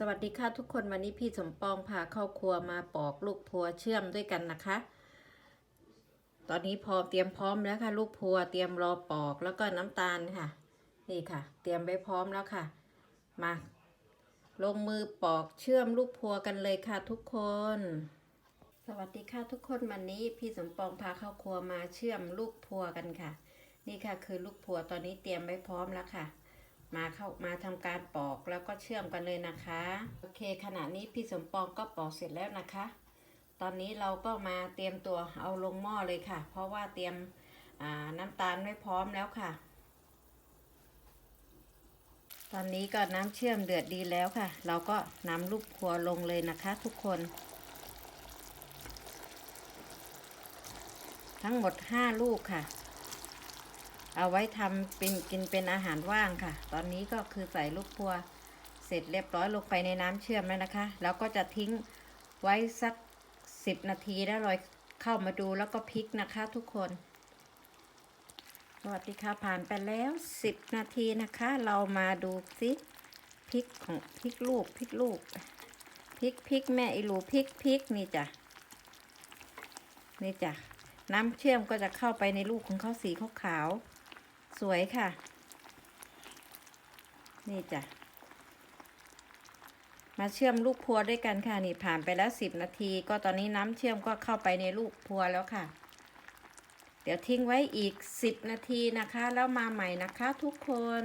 สวัสดีค่ะทุกคนวันนี้พี่สมปองพาเข้าครัวมาปอกลูกพัวเชื่อมด้วยกันนะคะ ตอนนี้พอเตรียมพร้อมแล้วค่ะ ลูกพัวเตรียมรอปอกแล้วก็น้ำตาลค่ะ นี่ค่ะ เตรียมไว้พร้อมแล้วค่ะ มา ลงมือปอกเชื่อมลูกพัวกันเลยค่ะทุกคน สวัสดีค่ะทุกคนวันนี้พี่สมปองพาเข้าครัวมาเชื่อมลูกพัวกันค่ะ นี่ค่ะคือลูกพัวตอนนี้เตรียมไว้พร้อมแล้วค่ะ มาเข้ามาทำการปอกแล้วก็เชื่อมกันเลยนะคะ โอเคขณะนี้พี่สมปองก็ปอกเสร็จแล้วนะคะ ตอนนี้เราก็มาเตรียมตัวเอาลงหม้อเลยค่ะ เพราะว่าเตรียมน้ำตาลไว้พร้อมแล้วค่ะ ตอนนี้ก็น้ำเชื่อมเดือดดีแล้วค่ะ เราก็นำลูกครัวลงเลยนะคะทุกคน ทั้งหมด 5 ลูกค่ะ เอาไว้ทำเป็นกินเป็นอาหารว่างค่ะ ตอนนี้ก็คือใส่ลูกพัวเสร็จเรียบร้อยลงไปในน้ำเชื่อมแล้วนะคะ แล้วก็จะทิ้งไว้สัก 10 นาทีแล้วลอยเข้ามาดูแล้วก็พลิกนะคะทุกคนสวัสดีค่ะผ่านไปแล้ว 10 นาทีนะคะ เรามาดูสิพริกของพริกลูกพริกลูกพริกพริกแม่อีลูพริกพริกนี่จ้ะนี่จ้ะน้ำเชื่อมก็จะเข้าไปในลูกของเขาสีขาวๆ สวยค่ะ นี่จ้ะ มาเชื่อมลูกพัวด้วยกันค่ะ นี่ผ่านไปแล้ว10นาที ก็ตอนนี้น้ำเชื่อมก็เข้าไปในลูกพัวแล้วค่ะ เดี๋ยวทิ้งไว้อีก10นาทีนะคะ แล้วมาใหม่นะคะทุกคน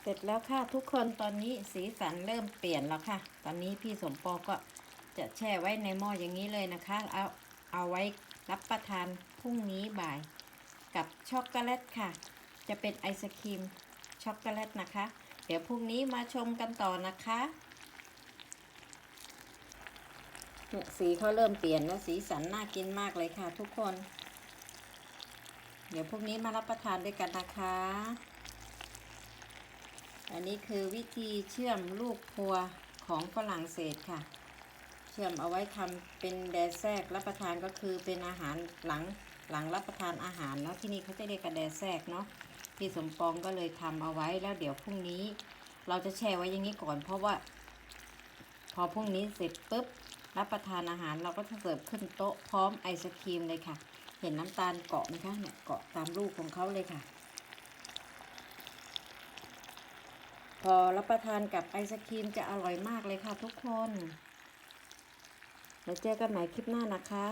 เสร็จแล้วค่ะทุกคนตอนนี้สีสันเริ่มเปลี่ยนแล้วค่ะ ตอนนี้พี่สมปองก็จะแช่ไว้ในหม้ออย่างนี้เลยนะคะ เอาเอาไว้รับประทานพรุ่งนี้บ่าย กับช็อกโกแลตค่ะ จะเป็นไอศครีมช็อกโกแลตนะคะ เดี๋ยวพรุ่งนี้มาชมกันต่อนะคะเนี่ยสีเขาเริ่มเปลี่ยนแล้วสีสันน่ากินมากเลยค่ะ ทุกคน เดี๋ยวพรุ่งนี้มารับประทานด้วยกันนะคะ อันนี้คือวิธีเชื่อมลูกพัวของฝรั่งเศสค่ะ เชื่อมเอาไว้ทำเป็นแดแซกรับประทานก็คือเป็นอาหารหลัง หลังรับประทานอาหารเนาะที่นี่เขาจะเรียกกันแดแซกเนาะพี่สมปองก็เลยทำเอาไว้แล้วเดี๋ยวพรุ่งนี้ เราจะแช่ไว้อย่างนี้ก่อน เพราะว่า พอพรุ่งนี้เสร็จปุ๊บรับประทานอาหารเราก็จะเสิร์ฟขึ้นโต๊ะพร้อมไอศครีมเลยค่ะ เห็นน้ำตาลเกาะไหมคะเนี่ยเกาะตามลูกของเขาเลยค่ะ พอรับประทานกับไอศครีมจะอร่อยมากเลยค่ะ ทุกคนแล้วเจอกันใหม่คลิปหน้านะคะ